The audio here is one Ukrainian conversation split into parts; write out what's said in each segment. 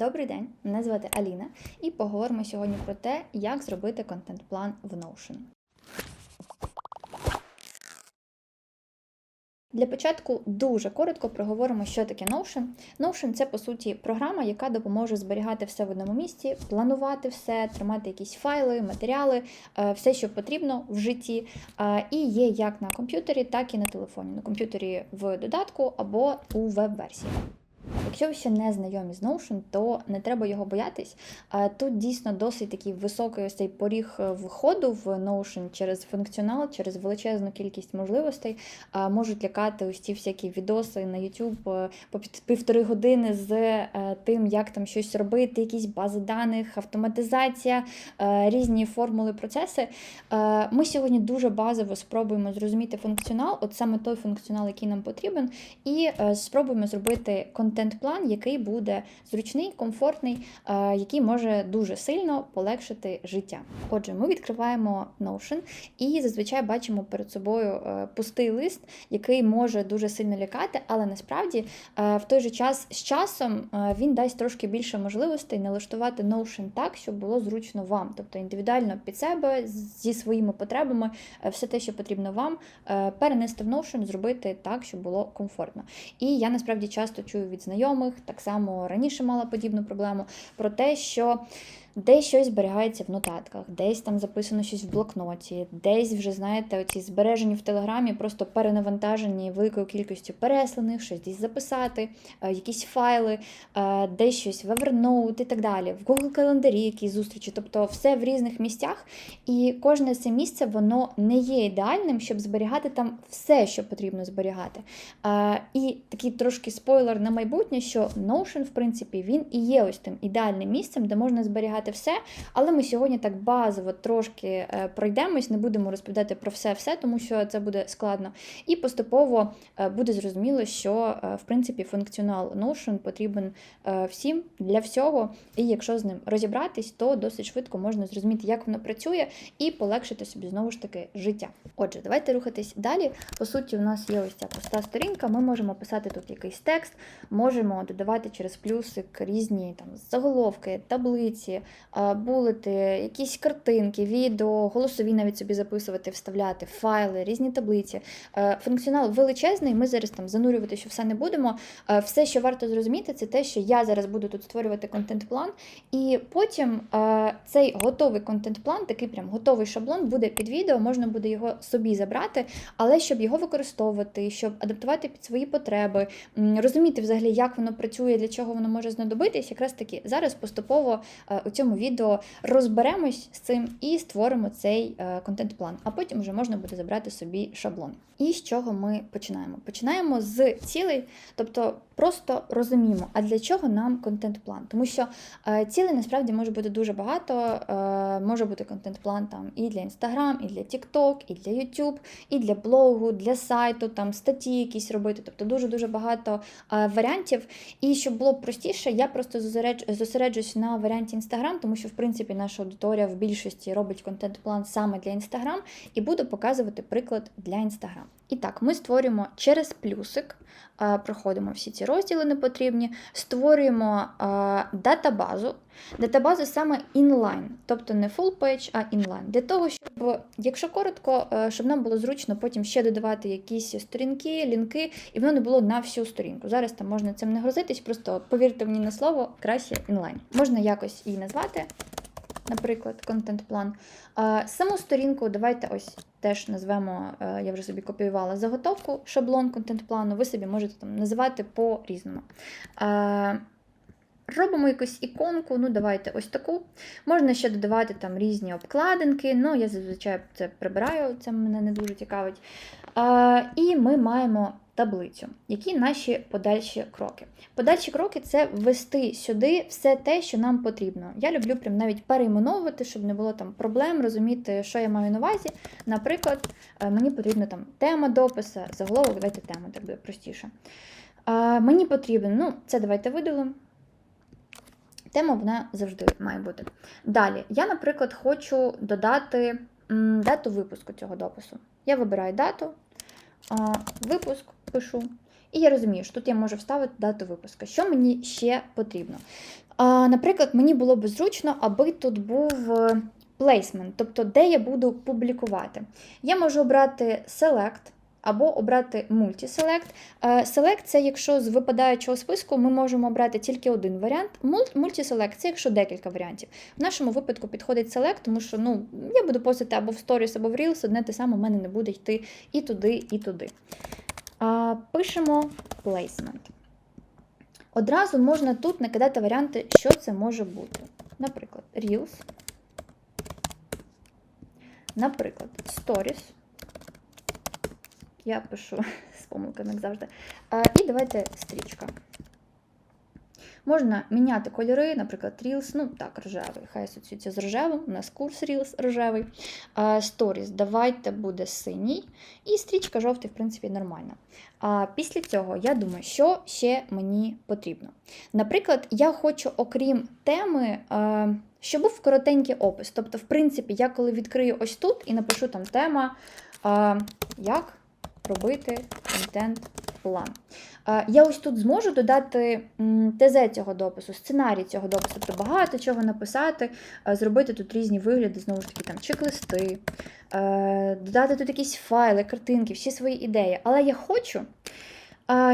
Добрий день, мене звати Аліна, і поговоримо сьогодні про те, як зробити контент-план в Notion. Для початку дуже коротко проговоримо, що таке Notion. Notion це по суті програма, яка допоможе зберігати все в одному місці, планувати все, тримати якісь файли, матеріали, е, все, що потрібно в житті. Е, І є як на комп'ютері, так і на телефоні. На комп'ютері в додатку або у веб-версії. Якщо ви ще не знайомі з Notion, то не треба його боятись. Тут дійсно досить такий високий ось цей поріг е, входу в Notion через функціонал, через величезну кількість можливостей. Можуть лякати ось ці всякі відоси на YouTube е, по півтори години з е, тим, як там щось робити, якісь бази даних, автоматизація, різні формули, процеси. Ми сьогодні дуже базово спробуємо зрозуміти функціонал, от саме той функціонал, який нам потрібен, і спробуємо зробити контент-план, який буде зручний, комфортний, е, який може дуже сильно полегшити життя. Отже, ми відкриваємо Notion і зазвичай бачимо перед собою е, пустий лист, який може дуже сильно лякати, але насправді е, в той же час з часом він дасть трошки більше можливостей налаштувати Notion так, щоб було зручно вам, тобто індивідуально під себе зі своїми потребами, все те, що потрібно вам, перенести в Notion, зробити так, щоб було комфортно. І я насправді часто чую від знайомих, так само раніше мала подібну проблему, про те, що десь щось зберігається в нотатках, десь там записано щось в блокноті, десь вже, знаєте, оці збережені в Телеграмі, просто перенавантажені великою кількістю пересланих, щось десь записати, е, якісь файли, е, десь щось в Evernote і так далі, в Google календарі, якісь зустрічі, тобто все в різних місцях. І кожне це місце воно не є ідеальним, щоб зберігати там все, що потрібно зберігати. Е, І такий трошки спойлер на майбутнє, що Notion, в принципі, він і є ось тим ідеальним місцем, де можна зберігати все. Але ми сьогодні так базово трошки е, пройдемось, не будемо розповідати про все-все, тому що це буде складно. І поступово е, буде зрозуміло, що е, в принципі функціонал Notion потрібен всім для всього. І якщо з ним розібратись, то досить швидко можна зрозуміти, як воно працює, і полегшити собі знову ж таки життя. Отже, давайте рухатись далі. По суті, у нас є ось ця пуста сторінка. Ми можемо писати тут якийсь текст, можемо додавати через плюсик різні там заголовки, таблиці, булети, якісь картинки, відео, голосові навіть собі записувати, вставляти, файли, різні таблиці. Е, Функціонал величезний. Ми зараз там занурювати, що все не будемо. Е, Все, що варто зрозуміти, це те, що я зараз буду тут створювати контент-план, і потім е, цей готовий контент-план, такий прям готовий шаблон, буде під відео, можна буде його собі забрати, але щоб його використовувати, щоб адаптувати під свої потреби, розуміти взагалі, як воно працює, для чого воно може знадобитись, якраз таки зараз поступово е, у цьому відео розберемось з цим і створимо цей е, контент-план. А потім вже можна буде забрати собі шаблон. І з чого ми починаємо? Починаємо з цілей, тобто просто розуміємо, а для чого нам контент-план? Тому що е, цілей насправді може бути дуже багато. Е, може бути контент-план там і для Instagram, і для TikTok, і для YouTube, і для блогу, для сайту, там статті якісь робити. Тобто дуже-дуже багато варіантів. І щоб було простіше, я просто зосередж- зосереджусь на варіанті Instagram, тому що в принципі наша аудиторія в більшості робить контент-план саме для Instagram, і буду показувати приклад для Instagram. І так, ми створюємо через плюсик, проходимо всі ці розділи непотрібні, створюємо датабазу. Датабазу саме інлайн, тобто не full page, а інлайн. Для того, щоб, якщо коротко, е, щоб нам було зручно потім ще додавати якісь сторінки, лінки, і воно не було на всю сторінку. Зараз там можна цим не грузитись, просто повірте мені на слово, краще інлайн. Можна якось її назвати, наприклад, контент-план. Саму сторінку давайте ось теж назвемо, е, я вже собі копіювала заготовку, шаблон контент-плану, ви собі можете там називати по-різному. Робимо якусь іконку, ну давайте ось таку. Можна ще додавати там різні обкладинки, ну я зазвичай це прибираю, це мене не дуже цікавить. Е, і ми маємо таблицю, які наші подальші кроки. Подальші кроки це ввести сюди все те, що нам потрібно. Я люблю прям навіть перейменовувати, щоб не було там проблем, розуміти, що я маю на увазі. Наприклад, е, мені потрібна там тема дописа, заголовок, давайте тему, так буде простіше. Е, Мені потрібен, ну, це давайте видалимо. Тема вона завжди має бути. Далі, я, наприклад, хочу додати дату випуску цього допису. Я вибираю дату, випуск пишу. І я розумію, що тут я можу вставити дату випуску. Що мені ще потрібно? Наприклад, мені було б зручно, аби тут був плейсмент, тобто де я буду публікувати. Я можу обрати Select або обрати Multi-Select. Е, це якщо з випадаючого списку ми можемо обрати тільки один варіант. Мул- Multi-Select – це якщо декілька варіантів. В нашому випадку підходить Select, тому що ну, я буду постити або в Stories, або в Reels, одне те саме в мене не буде йти і туди, і туди. Пишемо Placement. Одразу можна тут накидати варіанти, що це може бути. Наприклад, Reels. Наприклад, Stories. Я пишу з помилками, як завжди. І давайте стрічка. Можна міняти кольори, наприклад, Reels, ну так, рожевий. Хай асоціюється з рожевим. У нас курс Reels рожевий. Stories, давайте буде синій. І стрічка жовтий, в принципі, нормальна. А після цього я думаю, що ще мені потрібно. Наприклад, я хочу, окрім теми, щоб був коротенький опис. Тобто, в принципі, я коли відкрию ось тут і напишу там тема, як робити контент-план. Е, Я ось тут зможу додати ТЗ цього допису, сценарій цього допису, тобто багато чого написати, е, зробити тут різні вигляди, знову ж таки, там чек-листи, е, додати тут якісь файли, картинки, всі свої ідеї. Але я хочу,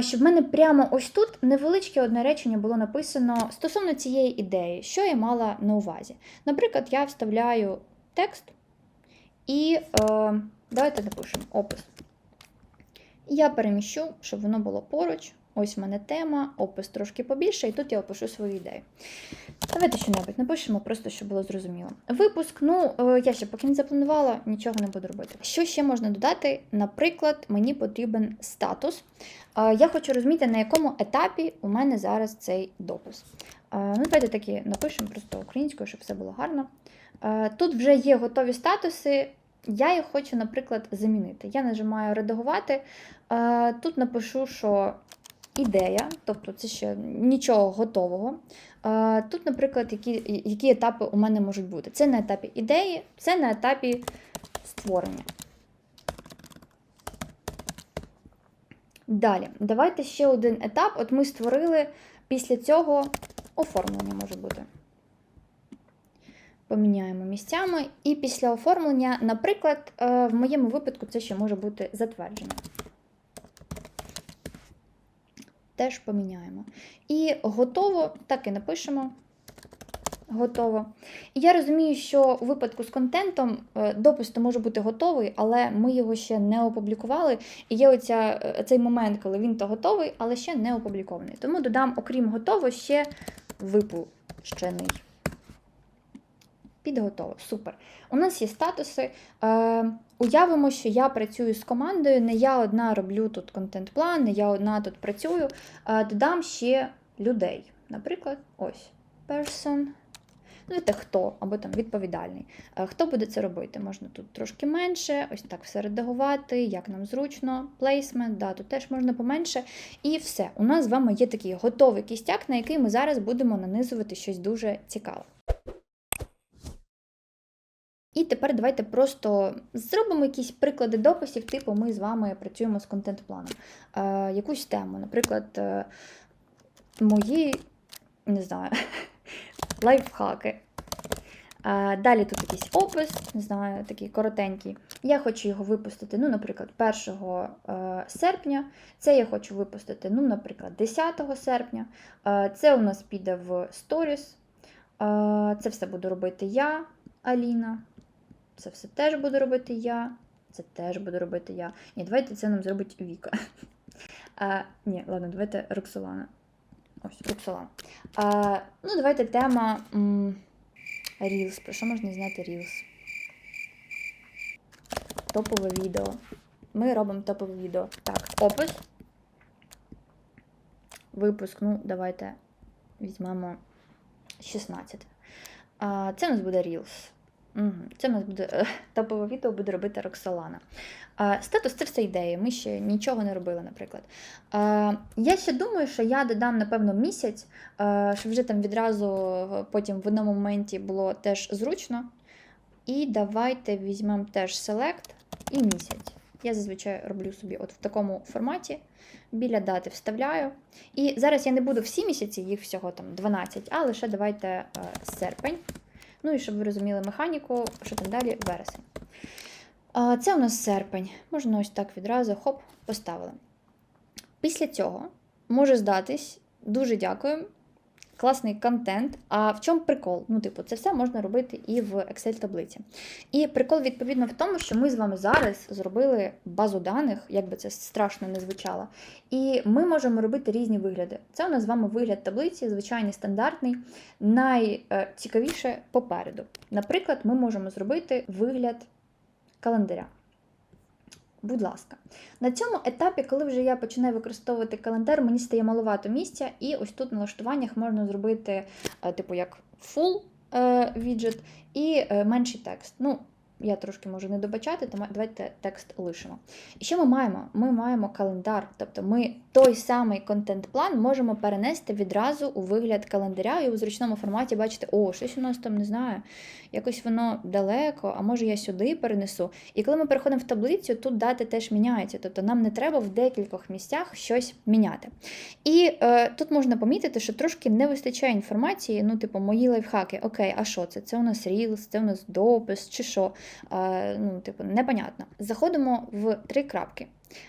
щоб в мене прямо ось тут невеличке одне речення було написано стосовно цієї ідеї, що я мала на увазі. Наприклад, я вставляю текст і давайте напишемо опис. Я переміщу, щоб воно було поруч. Ось в мене тема, опис трошки побільше, і тут я опишу свою ідею. Давайте що-небудь напишемо, просто щоб було зрозуміло. Випуск, ну, е, я ще поки не запланувала, нічого не буду робити. Що ще можна додати? Наприклад, мені потрібен статус. Е, Я хочу розуміти, на якому етапі у мене зараз цей допис. Е, Ну, давайте такі напишемо просто українською, щоб все було гарно. Тут вже є готові статуси. Я їх хочу, наприклад, замінити. Я нажимаю редагувати. Е, Тут напишу, що ідея, тобто це ще нічого готового. Е, Тут, наприклад, які, які етапи у мене можуть бути. Це на етапі ідеї, це на етапі створення. Далі, давайте ще один етап. От ми створили після цього оформлення може бути. Поміняємо місцями. І після оформлення, наприклад, е, в моєму випадку це ще може бути затвердження. Теж поміняємо. І готово, так і напишемо. Готово. І я розумію, що у випадку з контентом е, допис то може бути готовий, але ми його ще не опублікували. І є оця, е, цей момент, коли він то готовий, але ще не опублікований. Тому додам, окрім готово, ще випущений. Підготово. Супер. У нас є статуси. Е, уявимо, що я працюю з командою, не я одна роблю тут контент-план, не я одна тут працюю. Е, додам ще людей. Наприклад, ось person. Ну, це хто, або там відповідальний. Е, Хто буде це робити? Можна тут трошки менше, ось так все редагувати, як нам зручно, placement, да, тут теж можна поменше. І все. У нас з вами є такий готовий кістяк, на який ми зараз будемо нанизувати щось дуже цікаве. І тепер давайте просто зробимо якісь приклади дописів, типу ми з вами працюємо з контент-планом. Е, якусь тему, наприклад, е, мої, не знаю, лайфхаки. Е, далі тут якийсь опис, не знаю, такий коротенький. Я хочу його випустити, ну, наприклад, 1 е, серпня. Це я хочу випустити, ну, наприклад, 10 серпня. Е, це у нас піде в Stories. Е, це все буду робити я, Аліна. Це все теж буду робити я. Це теж буду робити я. Ні, давайте це нам зробить Віка. А, ні, ладно, давайте Роксолана. Ось, Роксолана. А, ну, давайте тема Reels. Про що можна зняти Reels? Топове відео. Ми робимо топове відео. Так, опис. Випуск, ну, давайте візьмемо 16. А, це у нас буде Reels. Це нас буде е, топове відео буде робити Роксолана. Статус це все ідеї. Ми ще нічого не робили, наприклад. Я ще думаю, що я додам, напевно, місяць, е, щоб вже там відразу потім в одному моменті було теж зручно. І давайте візьмемо теж Select і місяць. Я зазвичай роблю собі от в такому форматі. Біля дати вставляю. І зараз я не буду всі місяці, їх всього там 12, а лише давайте е, серпень. Ну і щоб ви розуміли механіку, що там далі вересень. Це у нас серпень. Можна ось так відразу хоп, поставили. Після цього може здатись, дуже дякую. Класний контент. А в чому прикол? Ну, типу, це все можна робити і в Excel-таблиці. І прикол, відповідно, в тому, що ми з вами зараз зробили базу даних, як би це страшно не звучало. І ми можемо робити різні вигляди. Це у нас з вами вигляд таблиці, звичайний стандартний, найцікавіше попереду. Наприклад, ми можемо зробити вигляд календаря. Будь ласка, на цьому етапі, коли вже я починаю використовувати календар, мені стає маловато місця, і ось тут на налаштуваннях можна зробити, е, типу, як full е, віджит і е, менший текст. Ну, я трошки можу не добачати, тому давайте текст лишимо. І що ми маємо? Ми маємо календар, тобто ми той самий контент-план можемо перенести відразу у вигляд календаря і у зручному форматі бачите, о, щось у нас там не знаю, якось воно далеко, а може я сюди перенесу. І коли ми переходимо в таблицю, тут дати теж міняються, тобто нам не треба в декількох місцях щось міняти. І е, тут можна помітити, що трошки не вистачає інформації, ну, типу, мої лайфхаки, окей, а що це? Це у нас Reels, це у нас допис, чи що. Е, ну, типу, непонятно. Заходимо в три крапки.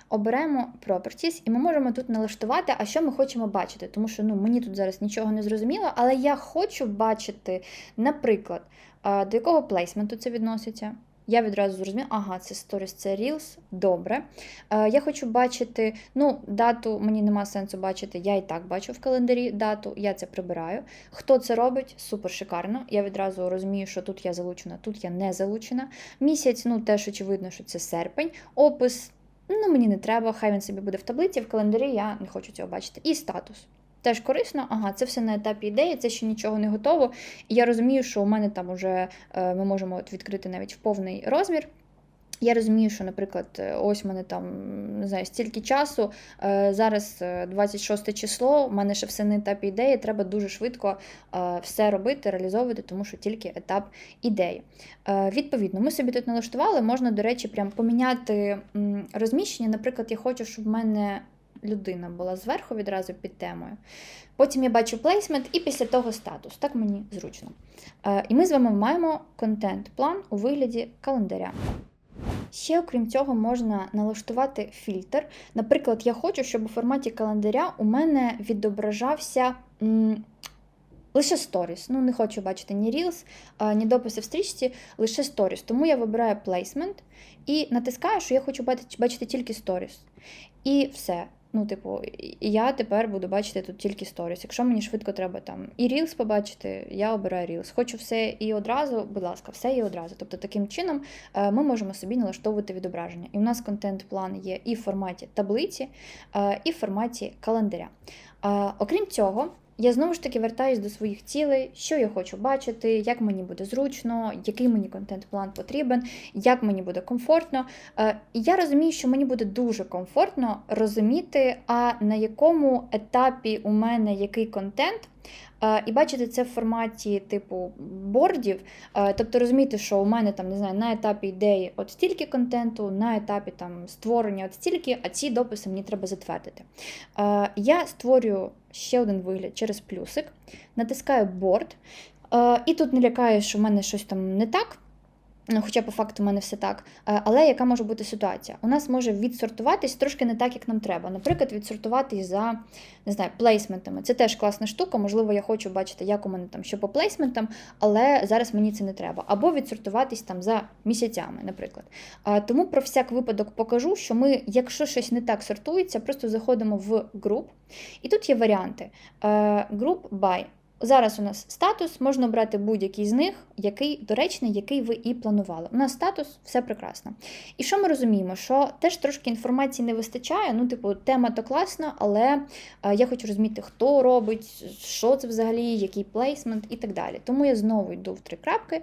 Оберемо Properties, і ми можемо тут налаштувати, а що ми хочемо бачити. Тому що ну, мені тут зараз нічого не зрозуміло, але я хочу бачити, наприклад, до якого плейсменту це відноситься. Я відразу зрозуміла, ага, це Stories, це Reels, добре. Е, Я хочу бачити, ну, дату мені нема сенсу бачити, я і так бачу в календарі дату, я це прибираю. Хто це робить? Супер шикарно. Я відразу розумію, що тут я залучена, тут я не залучена. Місяць, ну теж очевидно, що це серпень. Опис, ну мені не треба, хай він собі буде в таблиці, в календарі я не хочу цього бачити. І статус. Теж корисно, ага, це все на етапі ідеї, це ще нічого не готово. І я розумію, що у мене там вже е, ми можемо відкрити навіть в повний розмір. Я розумію, що, наприклад, е, ось в мене там не знаю, стільки часу. Е, зараз 26 число, у мене ще все на етапі ідеї, треба дуже швидко все робити, реалізовувати, тому що тільки етап ідеї. Відповідно, ми собі тут налаштували, можна, до речі, прям поміняти розміщення. Наприклад, я хочу, щоб в мене людина була зверху відразу під темою. Потім я бачу плейсмент і після того статус. Так мені зручно. Е, і ми з вами маємо контент-план у вигляді календаря. Ще, окрім цього, можна налаштувати фільтр. Наприклад, я хочу, щоб у форматі календаря у мене відображався. Лише сторіс. Ну, не хочу бачити ні Reels, ні дописи в стрічці, лише сторіс. Тому я вибираю placement і натискаю, що я хочу бачити тільки сторіс. І все. Ну, типу, я тепер буду бачити тут тільки сторіс. Якщо мені швидко треба там і Reels побачити, я обираю Reels. Хочу все і одразу, будь ласка, все і одразу. Тобто, таким чином е, ми можемо собі налаштовувати відображення. І в нас контент-план є і в форматі таблиці, е, і в форматі календаря. Е, окрім цього, я знову ж таки вертаюсь до своїх цілей, що я хочу бачити, як мені буде зручно, який мені контент-план потрібен, як мені буде комфортно. Е, і я розумію, що мені буде дуже комфортно розуміти, а на якому етапі у мене який контент. І бачити це в форматі типу бордів, тобто розуміти, що у мене там не знаю, на етапі ідеї от стільки контенту, на етапі там створення от стільки, а ці дописи мені треба затвердити. Я створюю ще один вигляд через плюсик, натискаю борд, і тут не лякаю, що в мене щось там не так. Ну, хоча по факту в мене все так. Е, але яка може бути ситуація? У нас може відсортуватись трошки не так, як нам треба. Наприклад, відсортуватись за не знаю, плейсментами. Це теж класна штука. Можливо, я хочу бачити, як у мене там що по плейсментам, але зараз мені це не треба. Або відсортуватись там за місяцями, наприклад. Тому про всяк випадок покажу, що ми, якщо щось не так сортується, просто заходимо в груп. І тут є варіанти: е, Group by. Зараз у нас статус, можна обрати будь-який з них, який доречний, який ви і планували. У нас статус, все прекрасно. І що ми розуміємо? Що теж трошки інформації не вистачає. Ну, типу, тема то класна, але е, я хочу розуміти, хто робить, що це взагалі, який плейсмент і так далі. Тому я знову йду в три крапки,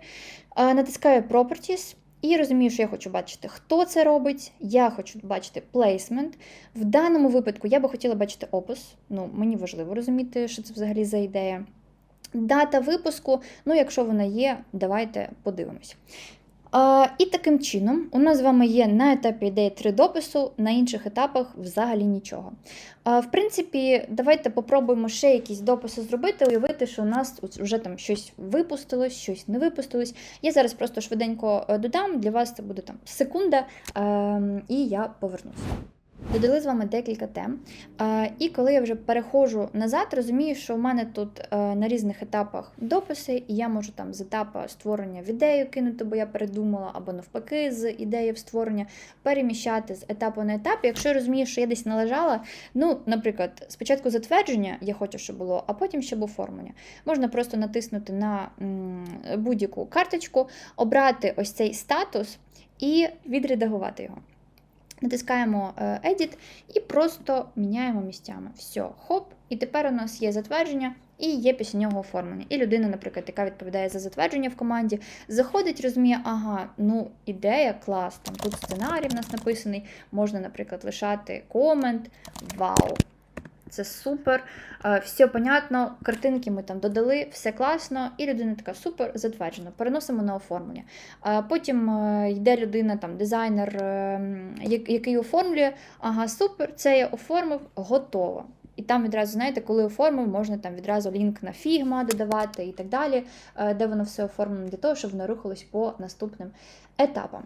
е, натискаю Properties. І розумію, що я хочу бачити, хто це робить. Я хочу бачити плейсмент. В даному випадку я би хотіла бачити опис. Ну, Мені важливо розуміти, що це взагалі за ідея. Дата випуску, ну, якщо вона є, давайте подивимось. І таким чином, у нас з вами є на етапі ідеї три допису, на інших етапах взагалі нічого. В принципі, давайте попробуємо ще якісь дописи зробити, уявити, що у нас вже там щось випустилось, щось не випустилось. Я зараз просто швиденько е, додам, для вас це буде там секунда, ем, і я повернуся. Додали з вами декілька тем. І коли я вже переходжу назад, розумію, що в мене тут е, на різних етапах дописи, і я можу там з етапу створення в ідею кинути, бо я передумала, або навпаки, з ідеї в створення, переміщати з етапу на етап. Якщо я розумію, що я десь належала, ну, наприклад, спочатку затвердження я хочу, щоб було, а потім щоб оформлення. Можна просто натиснути на будь-яку карточку, обрати ось цей статус і відредагувати його. Натискаємо е, Edit і просто міняємо місцями. Все, хоп, і тепер у нас є затвердження. І є після нього оформлення. І людина, наприклад, яка відповідає за затвердження в команді, заходить, розуміє, ага, ну ідея, клас, там тут сценарій в нас написаний, можна, наприклад, лишати комент. Вау! Це супер, е, все понятно, картинки ми там додали, все класно, і людина така супер, затверджено. Переносимо на оформлення. Потім е, йде людина, там дизайнер, е, який оформлює, ага, супер, це я оформив, готово. І там відразу, знаєте, коли оформив, можна там відразу лінк на фігма додавати і так далі, де воно все оформлено для того, щоб воно рухалось по наступним етапам.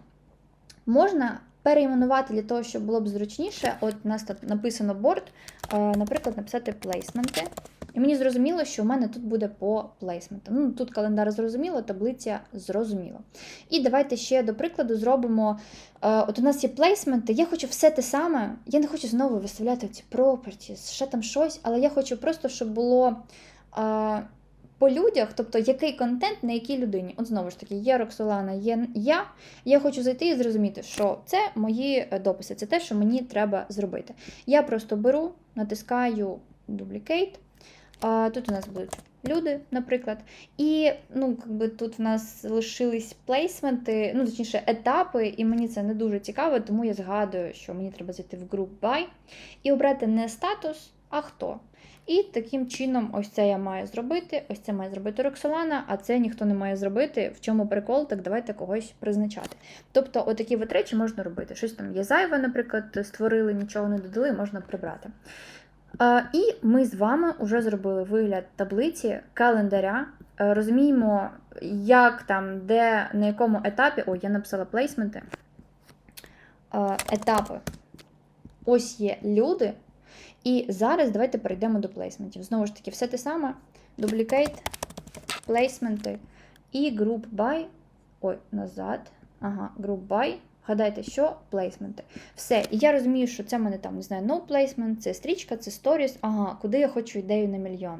Можна перейменувати для того, щоб було б зручніше. От у нас тут написано борт, е, наприклад, написати плейсменти. І мені зрозуміло, що в мене тут буде по плейсментам. Ну, Тут календар зрозуміло, таблиця зрозуміло. І давайте ще до прикладу зробимо. Е, от у нас є плейсменти, я хочу все те саме. Я не хочу знову виставляти ці properties, ще там щось, але я хочу просто, щоб було. По людях, тобто який контент на якій людині. От знову ж таки, є Роксолана, є я. Я хочу зайти і зрозуміти, що це мої е, дописи, це те, що мені треба зробити. Я просто беру, натискаю Duplicate. Тут у нас будуть люди, наприклад. І ну, якби тут в нас лишились плейсменти, ну, точніше, етапи, і мені це не дуже цікаво, тому я згадую, що мені треба зайти в Group By і обрати не статус, а хто. І таким чином, ось це я маю зробити, ось це має зробити Роксолана, а це ніхто не має зробити. В чому прикол, так давайте когось призначати. Тобто, отакі от речі можна робити. Щось там є зайве, наприклад, створили, нічого не додали, можна прибрати. І ми з вами вже зробили вигляд таблиці календаря. Е, розуміємо, як там, де, на якому етапі. Ой, я написала плейсменти. Етапи. Ось є люди. І зараз давайте перейдемо до плейсментів. Знову ж таки, все те саме: Duplicate, плейсменти і Group by. Ой, назад. Ага, Group by. Гадайте, що плейсменти. Все. І я розумію, що це в мене там, не знаю, no placement, це стрічка, це сторіс. Ага, куди я хочу ідею на мільйон.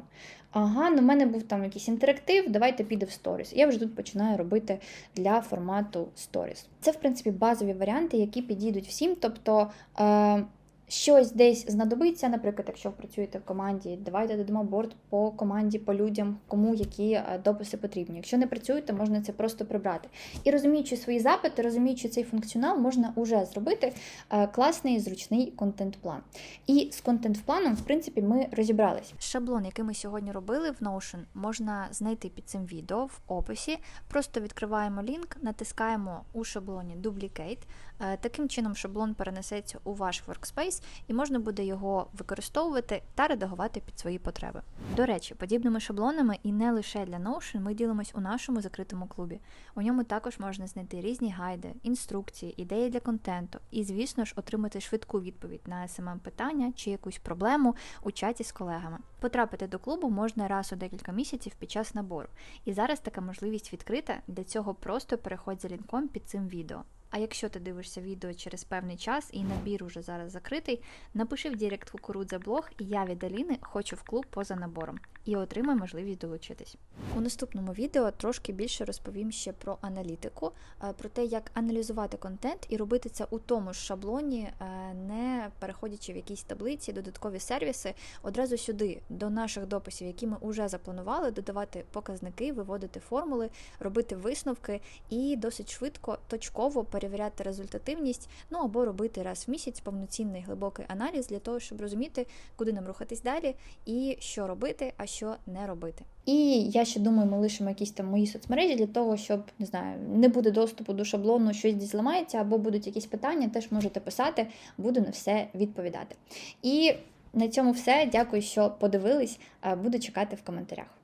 Ага, ну в мене був там якийсь інтерактив, давайте піде в сторіс. Я вже тут починаю робити для формату сторіс. Це, в принципі, базові варіанти, які підійдуть всім. Тобто. Е щось десь знадобиться, наприклад, якщо ви працюєте в команді, давайте додамо борт по команді, по людям, кому які е, дописи потрібні. Якщо не працюєте, можна це просто прибрати. І розуміючи свої запити, розуміючи цей функціонал, можна вже зробити е, класний зручний контент-план. І з контент-планом, в принципі, ми розібрались. Шаблон, який ми сьогодні робили в Notion, можна знайти під цим відео в описі. Просто відкриваємо лінк, натискаємо у шаблоні Duplicate. Е, таким чином, шаблон перенесеться у ваш workspace і можна буде його використовувати та редагувати під свої потреби. До речі, подібними шаблонами і не лише для Notion ми ділимось у нашому закритому клубі. У ньому також можна знайти різні гайди, інструкції, ідеї для контенту і, звісно ж, отримати швидку відповідь на smm питання чи якусь проблему у чаті з колегами. Потрапити до клубу можна раз у декілька місяців під час набору. І зараз така можливість відкрита. Для цього просто переходь за лінком під цим відео. А якщо ти дивишся відео через певний час і набір уже зараз закритий, напиши в Директ Кукурудза блог я від Аліни хочу в клуб поза набором і отримай можливість долучитись. У наступному відео трошки більше розповім ще про аналітику, е, про те, як аналізувати контент і робити це у тому ж шаблоні, е, не переходячи в якісь таблиці, додаткові сервіси, одразу сюди, до наших дописів, які ми вже запланували, додавати показники, виводити формули, робити висновки і досить швидко, точково перевіряти результативність, ну або робити раз в місяць повноцінний глибокий аналіз для того, щоб розуміти, куди нам рухатись далі і що робити. а що не робити. І я ще думаю, ми лишимо якісь там мої соцмережі для того, щоб не знаю, не буде доступу до шаблону, щось десь зламається, або будуть якісь питання, теж можете писати, буду на все відповідати. І на цьому все. Дякую, що подивились. Е, Буду чекати в коментарях.